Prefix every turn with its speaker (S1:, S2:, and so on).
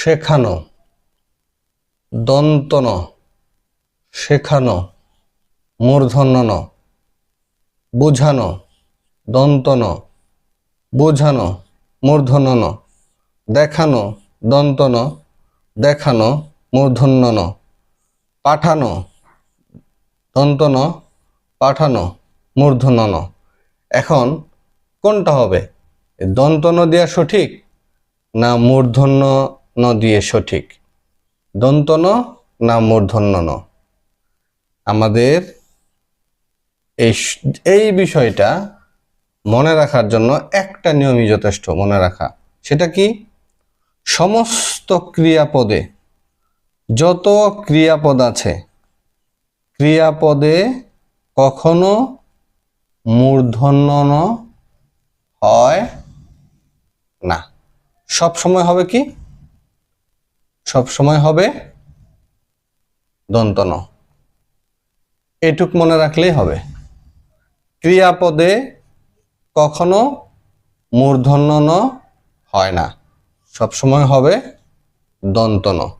S1: শেখানো, দন্তন, শেখানো মূর্ধন্য বুঝানো, দন্তন, বোঝানো মূর্ধন্য দেখানো, দন্তন, দেখানো মূর্ধন্য পাঠানো, দন্তন, পাঠানো মূর্ধন্য এখন কোনটা হবে? দন্তন দেওয়া সঠিক না মূর্ধন্য ন দিয়ে সঠিক। দন্তন না মূর্ধন্য ন আমাদের এই এই বিষয়টা মনে রাখার জন্য একটা নিয়মই যথেষ্ট মনে রাখা। সেটা কি? সমস্ত ক্রিয়াপদে যত ক্রিয়াপদ আছে, ক্রিয়াপদে কখনো মূর্ধন্য হয় না। সব সময় হবে কি? সব সময় হবে দন্তন। এটুক মনে রাখলেই হবে। ক্রিয়াপদে কখনো মূর্ধন্য হয় না। সব সময় হবে দন্তন।